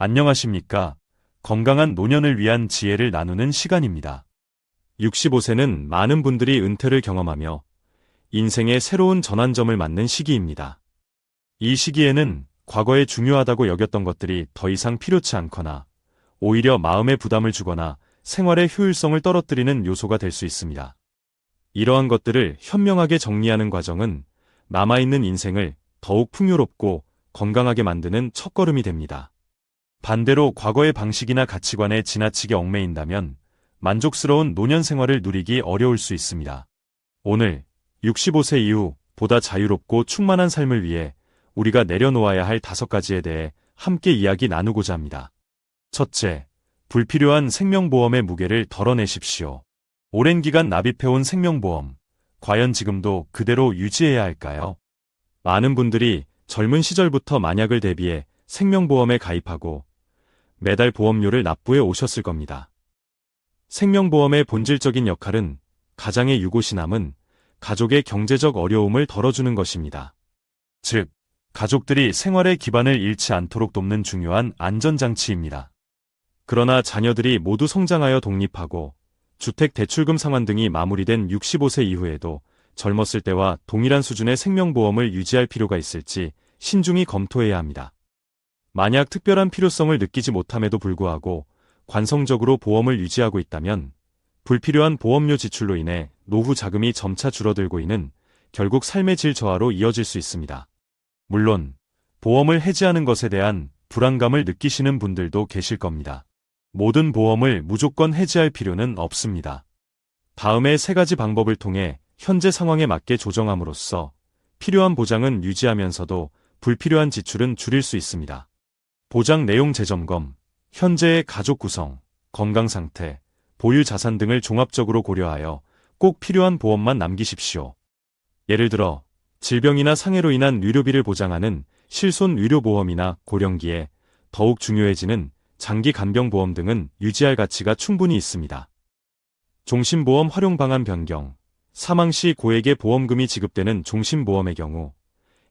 안녕하십니까. 건강한 노년을 위한 지혜를 나누는 시간입니다. 65세는 많은 분들이 은퇴를 경험하며 인생의 새로운 전환점을 맞는 시기입니다. 이 시기에는 과거에 중요하다고 여겼던 것들이 더 이상 필요치 않거나 오히려 마음의 부담을 주거나 생활의 효율성을 떨어뜨리는 요소가 될 수 있습니다. 이러한 것들을 현명하게 정리하는 과정은 남아있는 인생을 더욱 풍요롭고 건강하게 만드는 첫걸음이 됩니다. 반대로 과거의 방식이나 가치관에 지나치게 얽매인다면 만족스러운 노년 생활을 누리기 어려울 수 있습니다. 오늘 65세 이후 보다 자유롭고 충만한 삶을 위해 우리가 내려놓아야 할 다섯 가지에 대해 함께 이야기 나누고자 합니다. 첫째, 불필요한 생명보험의 무게를 덜어내십시오. 오랜 기간 납입해온 생명보험, 과연 지금도 그대로 유지해야 할까요? 많은 분들이 젊은 시절부터 만약을 대비해 생명보험에 가입하고 매달 보험료를 납부해 오셨을 겁니다. 생명보험의 본질적인 역할은 가장의 유고시 남은 가족의 경제적 어려움을 덜어주는 것입니다. 즉, 가족들이 생활의 기반을 잃지 않도록 돕는 중요한 안전장치입니다. 그러나 자녀들이 모두 성장하여 독립하고 주택 대출금 상환 등이 마무리된 65세 이후에도 젊었을 때와 동일한 수준의 생명보험을 유지할 필요가 있을지 신중히 검토해야 합니다. 만약 특별한 필요성을 느끼지 못함에도 불구하고 관성적으로 보험을 유지하고 있다면 불필요한 보험료 지출로 인해 노후 자금이 점차 줄어들고 있는 결국 삶의 질 저하로 이어질 수 있습니다. 물론 보험을 해지하는 것에 대한 불안감을 느끼시는 분들도 계실 겁니다. 모든 보험을 무조건 해지할 필요는 없습니다. 다음의 세 가지 방법을 통해 현재 상황에 맞게 조정함으로써 필요한 보장은 유지하면서도 불필요한 지출은 줄일 수 있습니다. 보장 내용 재점검, 현재의 가족 구성, 건강 상태, 보유 자산 등을 종합적으로 고려하여 꼭 필요한 보험만 남기십시오. 예를 들어 질병이나 상해로 인한 의료비를 보장하는 실손 의료보험이나 고령기에 더욱 중요해지는 장기 간병보험 등은 유지할 가치가 충분히 있습니다. 종신보험 활용 방안 변경, 사망 시 고액의 보험금이 지급되는 종신보험의 경우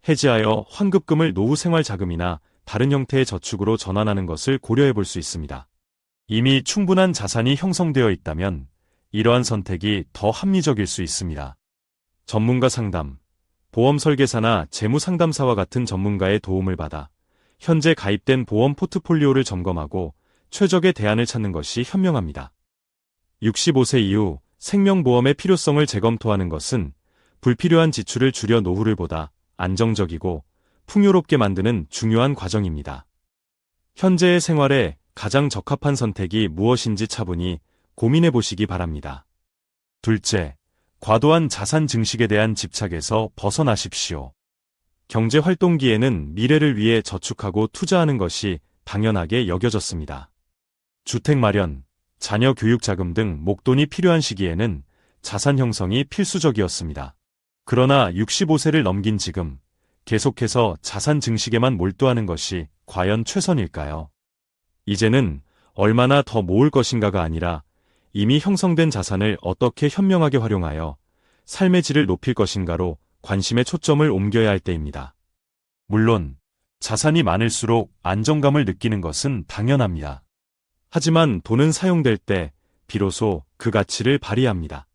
해지하여 환급금을 노후 생활 자금이나 다른 형태의 저축으로 전환하는 것을 고려해 볼 수 있습니다. 이미 충분한 자산이 형성되어 있다면 이러한 선택이 더 합리적일 수 있습니다. 전문가 상담, 보험 설계사나 재무 상담사와 같은 전문가의 도움을 받아 현재 가입된 보험 포트폴리오를 점검하고 최적의 대안을 찾는 것이 현명합니다. 65세 이후 생명보험의 필요성을 재검토하는 것은 불필요한 지출을 줄여 노후를 보다 안정적이고 풍요롭게 만드는 중요한 과정입니다. 현재의 생활에 가장 적합한 선택이 무엇인지 차분히 고민해 보시기 바랍니다. 둘째, 과도한 자산 증식에 대한 집착에서 벗어나십시오. 경제 활동기에는 미래를 위해 저축하고 투자하는 것이 당연하게 여겨졌습니다. 주택 마련, 자녀 교육 자금 등 목돈이 필요한 시기에는 자산 형성이 필수적이었습니다. 그러나 65세를 넘긴 지금 계속해서 자산 증식에만 몰두하는 것이 과연 최선일까요? 이제는 얼마나 더 모을 것인가가 아니라 이미 형성된 자산을 어떻게 현명하게 활용하여 삶의 질을 높일 것인가로 관심의 초점을 옮겨야 할 때입니다. 물론 자산이 많을수록 안정감을 느끼는 것은 당연합니다. 하지만 돈은 사용될 때 비로소 그 가치를 발휘합니다.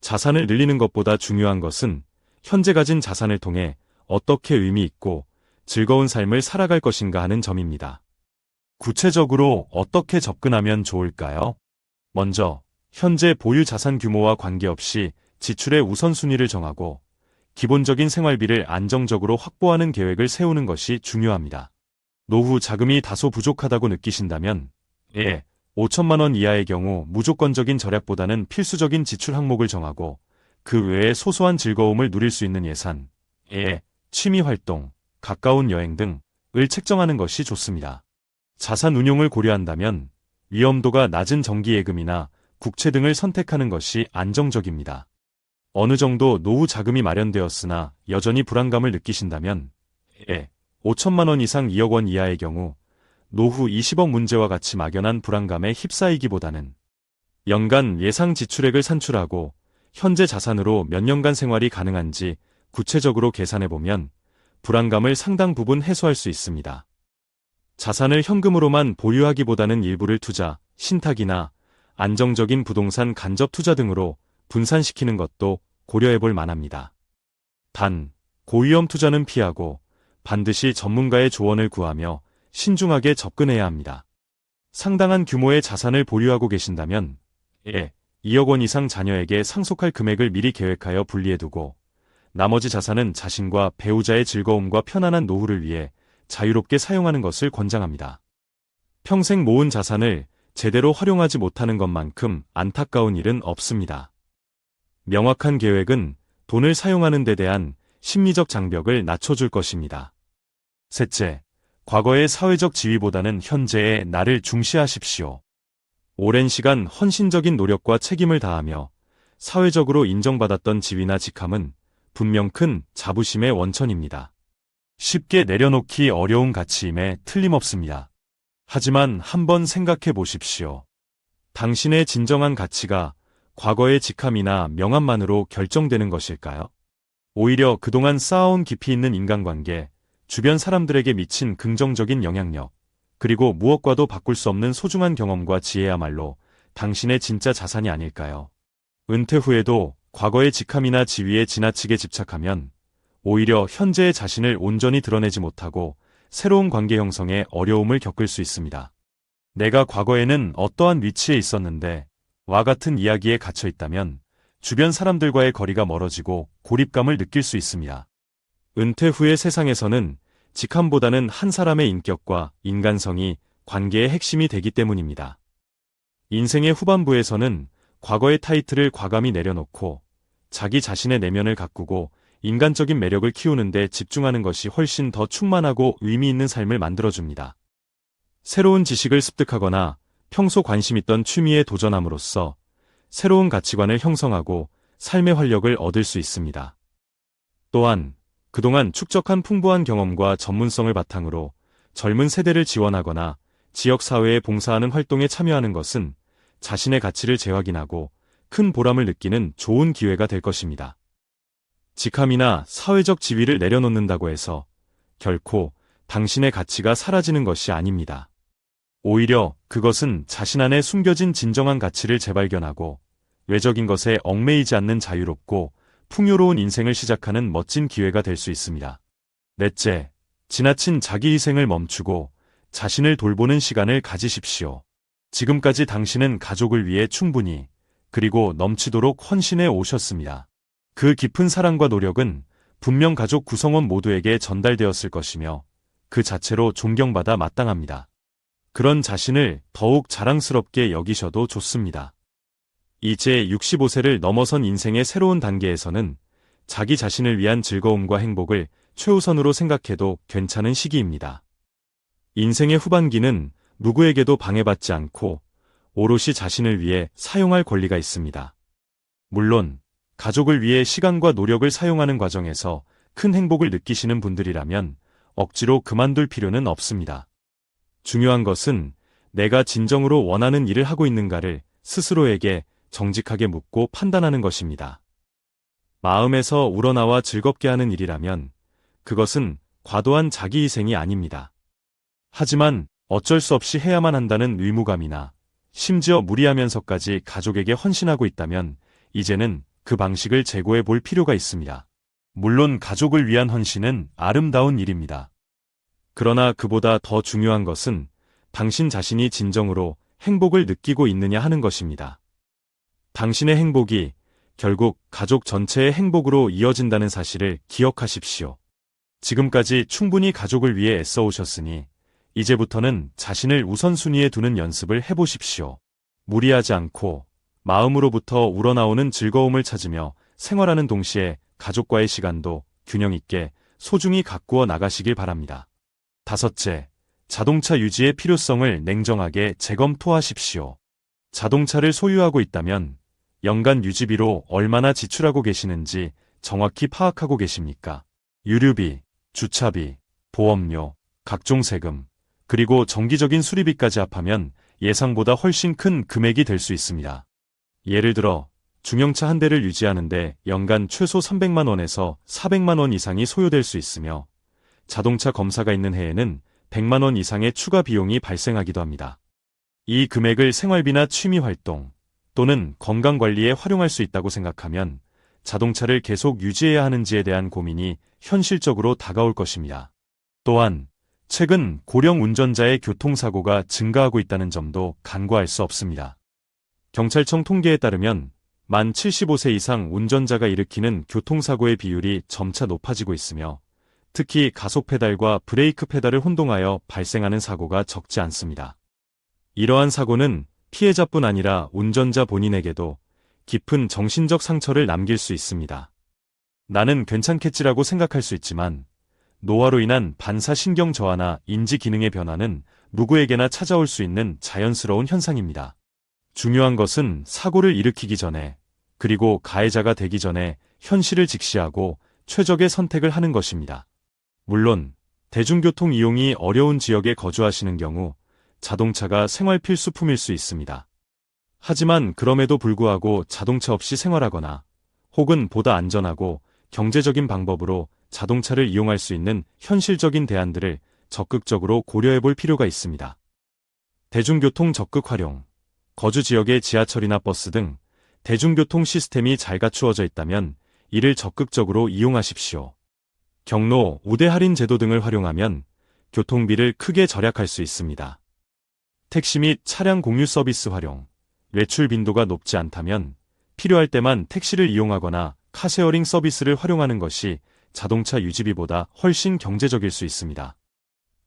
자산을 늘리는 것보다 중요한 것은 현재 가진 자산을 통해 어떻게 의미 있고 즐거운 삶을 살아갈 것인가 하는 점입니다. 구체적으로 어떻게 접근하면 좋을까요? 먼저, 현재 보유 자산 규모와 관계없이 지출의 우선순위를 정하고 기본적인 생활비를 안정적으로 확보하는 계획을 세우는 것이 중요합니다. 노후 자금이 다소 부족하다고 느끼신다면, 예, 5천만 원 이하의 경우 무조건적인 절약보다는 필수적인 지출 항목을 정하고 그 외에 소소한 즐거움을 누릴 수 있는 예산, 예, 취미 활동, 가까운 여행 등을 책정하는 것이 좋습니다. 자산 운용을 고려한다면 위험도가 낮은 정기예금이나 국채 등을 선택하는 것이 안정적입니다. 어느 정도 노후 자금이 마련되었으나 여전히 불안감을 느끼신다면 예, 5천만 원 이상 2억 원 이하의 경우 노후 20억 문제와 같이 막연한 불안감에 휩싸이기보다는 연간 예상 지출액을 산출하고 현재 자산으로 몇 년간 생활이 가능한지 구체적으로 계산해 보면 불안감을 상당 부분 해소할 수 있습니다. 자산을 현금으로만 보유하기보다는 일부를 투자, 신탁이나 안정적인 부동산 간접 투자 등으로 분산시키는 것도 고려해 볼 만합니다. 단, 고위험 투자는 피하고 반드시 전문가의 조언을 구하며 신중하게 접근해야 합니다. 상당한 규모의 자산을 보유하고 계신다면, 예, 2억 원 이상 자녀에게 상속할 금액을 미리 계획하여 분리해두고, 나머지 자산은 자신과 배우자의 즐거움과 편안한 노후를 위해 자유롭게 사용하는 것을 권장합니다. 평생 모은 자산을 제대로 활용하지 못하는 것만큼 안타까운 일은 없습니다. 명확한 계획은 돈을 사용하는 데 대한 심리적 장벽을 낮춰줄 것입니다. 셋째, 과거의 사회적 지위보다는 현재의 나를 중시하십시오. 오랜 시간 헌신적인 노력과 책임을 다하며 사회적으로 인정받았던 지위나 직함은 분명 큰 자부심의 원천입니다. 쉽게 내려놓기 어려운 가치임에 틀림없습니다. 하지만 한번 생각해 보십시오. 당신의 진정한 가치가 과거의 직함이나 명함만으로 결정되는 것일까요? 오히려 그동안 쌓아온 깊이 있는 인간관계, 주변 사람들에게 미친 긍정적인 영향력, 그리고 무엇과도 바꿀 수 없는 소중한 경험과 지혜야말로 당신의 진짜 자산이 아닐까요? 은퇴 후에도 과거의 직함이나 지위에 지나치게 집착하면 오히려 현재의 자신을 온전히 드러내지 못하고 새로운 관계 형성에 어려움을 겪을 수 있습니다. 내가 과거에는 어떠한 위치에 있었는데 와 같은 이야기에 갇혀 있다면 주변 사람들과의 거리가 멀어지고 고립감을 느낄 수 있습니다. 은퇴 후의 세상에서는 직함보다는 한 사람의 인격과 인간성이 관계의 핵심이 되기 때문입니다. 인생의 후반부에서는 과거의 타이틀을 과감히 내려놓고 자기 자신의 내면을 가꾸고 인간적인 매력을 키우는데 집중하는 것이 훨씬 더 충만하고 의미 있는 삶을 만들어줍니다. 새로운 지식을 습득하거나 평소 관심 있던 취미에 도전함으로써 새로운 가치관을 형성하고 삶의 활력을 얻을 수 있습니다. 또한 그동안 축적한 풍부한 경험과 전문성을 바탕으로 젊은 세대를 지원하거나 지역사회에 봉사하는 활동에 참여하는 것은 자신의 가치를 재확인하고 큰 보람을 느끼는 좋은 기회가 될 것입니다. 직함이나 사회적 지위를 내려놓는다고 해서 결코 당신의 가치가 사라지는 것이 아닙니다. 오히려 그것은 자신 안에 숨겨진 진정한 가치를 재발견하고 외적인 것에 얽매이지 않는 자유롭고 풍요로운 인생을 시작하는 멋진 기회가 될 수 있습니다. 넷째, 지나친 자기 희생을 멈추고 자신을 돌보는 시간을 가지십시오. 지금까지 당신은 가족을 위해 충분히 그리고 넘치도록 헌신해 오셨습니다. 그 깊은 사랑과 노력은 분명 가족 구성원 모두에게 전달되었을 것이며 그 자체로 존경받아 마땅합니다. 그런 자신을 더욱 자랑스럽게 여기셔도 좋습니다. 이제 65세를 넘어선 인생의 새로운 단계에서는 자기 자신을 위한 즐거움과 행복을 최우선으로 생각해도 괜찮은 시기입니다. 인생의 후반기는 누구에게도 방해받지 않고 오롯이 자신을 위해 사용할 권리가 있습니다. 물론 가족을 위해 시간과 노력을 사용하는 과정에서 큰 행복을 느끼시는 분들이라면 억지로 그만둘 필요는 없습니다. 중요한 것은 내가 진정으로 원하는 일을 하고 있는가를 스스로에게 정직하게 묻고 판단하는 것입니다. 마음에서 우러나와 즐겁게 하는 일이라면 그것은 과도한 자기 희생이 아닙니다. 하지만 어쩔 수 없이 해야만 한다는 의무감이나 심지어 무리하면서까지 가족에게 헌신하고 있다면 이제는 그 방식을 재고해 볼 필요가 있습니다. 물론 가족을 위한 헌신은 아름다운 일입니다. 그러나 그보다 더 중요한 것은 당신 자신이 진정으로 행복을 느끼고 있느냐 하는 것입니다. 당신의 행복이 결국 가족 전체의 행복으로 이어진다는 사실을 기억하십시오. 지금까지 충분히 가족을 위해 애써 오셨으니 이제부터는 자신을 우선순위에 두는 연습을 해보십시오. 무리하지 않고 마음으로부터 우러나오는 즐거움을 찾으며 생활하는 동시에 가족과의 시간도 균형 있게 소중히 가꾸어 나가시길 바랍니다. 다섯째, 자동차 유지의 필요성을 냉정하게 재검토하십시오. 자동차를 소유하고 있다면 연간 유지비로 얼마나 지출하고 계시는지 정확히 파악하고 계십니까? 유류비, 주차비, 보험료, 각종 세금, 그리고 정기적인 수리비까지 합하면 예상보다 훨씬 큰 금액이 될 수 있습니다. 예를 들어 중형차 한 대를 유지하는데 연간 최소 300만 원에서 400만 원 이상이 소요될 수 있으며 자동차 검사가 있는 해에는 100만 원 이상의 추가 비용이 발생하기도 합니다. 이 금액을 생활비나 취미 활동 또는 건강 관리에 활용할 수 있다고 생각하면 자동차를 계속 유지해야 하는지에 대한 고민이 현실적으로 다가올 것입니다. 또한 최근 고령 운전자의 교통사고가 증가하고 있다는 점도 간과할 수 없습니다. 경찰청 통계에 따르면 만 75세 이상 운전자가 일으키는 교통사고의 비율이 점차 높아지고 있으며 특히 가속 페달과 브레이크 페달을 혼동하여 발생하는 사고가 적지 않습니다. 이러한 사고는 피해자뿐 아니라 운전자 본인에게도 깊은 정신적 상처를 남길 수 있습니다. 나는 괜찮겠지라고 생각할 수 있지만 노화로 인한 반사신경 저하나 인지 기능의 변화는 누구에게나 찾아올 수 있는 자연스러운 현상입니다. 중요한 것은 사고를 일으키기 전에 그리고 가해자가 되기 전에 현실을 직시하고 최적의 선택을 하는 것입니다. 물론 대중교통 이용이 어려운 지역에 거주하시는 경우 자동차가 생활 필수품일 수 있습니다. 하지만 그럼에도 불구하고 자동차 없이 생활하거나 혹은 보다 안전하고 경제적인 방법으로 자동차를 이용할 수 있는 현실적인 대안들을 적극적으로 고려해 볼 필요가 있습니다. 대중교통 적극 활용, 거주 지역의 지하철이나 버스 등 대중교통 시스템이 잘 갖추어져 있다면 이를 적극적으로 이용하십시오. 경로, 우대 할인 제도 등을 활용하면 교통비를 크게 절약할 수 있습니다. 택시 및 차량 공유 서비스 활용, 외출 빈도가 높지 않다면 필요할 때만 택시를 이용하거나 카쉐어링 서비스를 활용하는 것이 자동차 유지비보다 훨씬 경제적일 수 있습니다.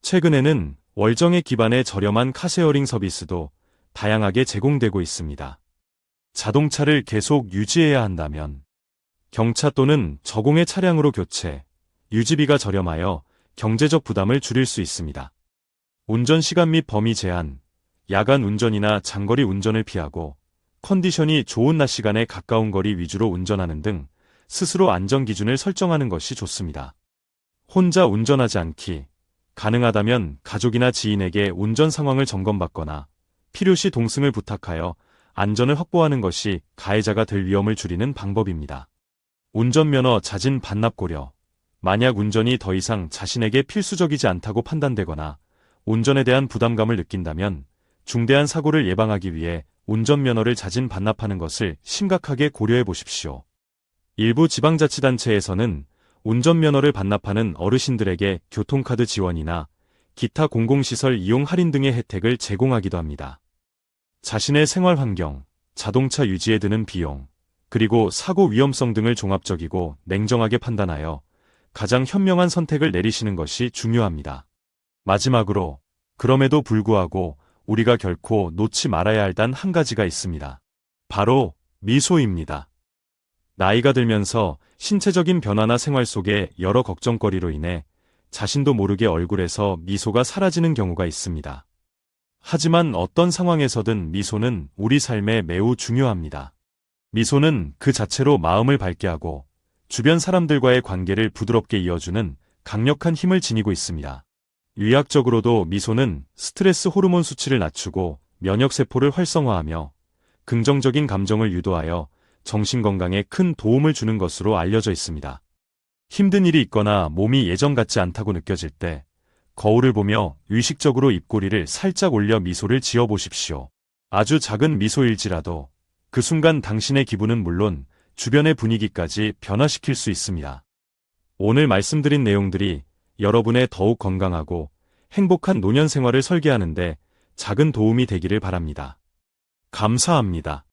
최근에는 월정액 기반의 저렴한 카쉐어링 서비스도 다양하게 제공되고 있습니다. 자동차를 계속 유지해야 한다면 경차 또는 저공해 차량으로 교체, 유지비가 저렴하여 경제적 부담을 줄일 수 있습니다. 운전 시간 및 범위 제한, 야간 운전이나 장거리 운전을 피하고 컨디션이 좋은 낮 시간에 가까운 거리 위주로 운전하는 등 스스로 안전 기준을 설정하는 것이 좋습니다. 혼자 운전하지 않기, 가능하다면 가족이나 지인에게 운전 상황을 점검받거나 필요시 동승을 부탁하여 안전을 확보하는 것이 가해자가 될 위험을 줄이는 방법입니다. 운전면허 자진 반납 고려. 만약 운전이 더 이상 자신에게 필수적이지 않다고 판단되거나 운전에 대한 부담감을 느낀다면 중대한 사고를 예방하기 위해 운전면허를 자진 반납하는 것을 심각하게 고려해 보십시오. 일부 지방자치단체에서는 운전면허를 반납하는 어르신들에게 교통카드 지원이나 기타 공공시설 이용 할인 등의 혜택을 제공하기도 합니다. 자신의 생활 환경, 자동차 유지에 드는 비용, 그리고 사고 위험성 등을 종합적이고 냉정하게 판단하여 가장 현명한 선택을 내리시는 것이 중요합니다. 마지막으로, 그럼에도 불구하고 우리가 결코 놓지 말아야 할 단 한 가지가 있습니다. 바로 미소입니다. 나이가 들면서 신체적인 변화나 생활 속에 여러 걱정거리로 인해 자신도 모르게 얼굴에서 미소가 사라지는 경우가 있습니다. 하지만 어떤 상황에서든 미소는 우리 삶에 매우 중요합니다. 미소는 그 자체로 마음을 밝게 하고 주변 사람들과의 관계를 부드럽게 이어주는 강력한 힘을 지니고 있습니다. 의학적으로도 미소는 스트레스 호르몬 수치를 낮추고 면역세포를 활성화하며 긍정적인 감정을 유도하여 정신건강에 큰 도움을 주는 것으로 알려져 있습니다. 힘든 일이 있거나 몸이 예전 같지 않다고 느껴질 때 거울을 보며 의식적으로 입꼬리를 살짝 올려 미소를 지어 보십시오. 아주 작은 미소일지라도 그 순간 당신의 기분은 물론 주변의 분위기까지 변화시킬 수 있습니다. 오늘 말씀드린 내용들이 여러분의 더욱 건강하고 행복한 노년 생활을 설계하는데 작은 도움이 되기를 바랍니다. 감사합니다.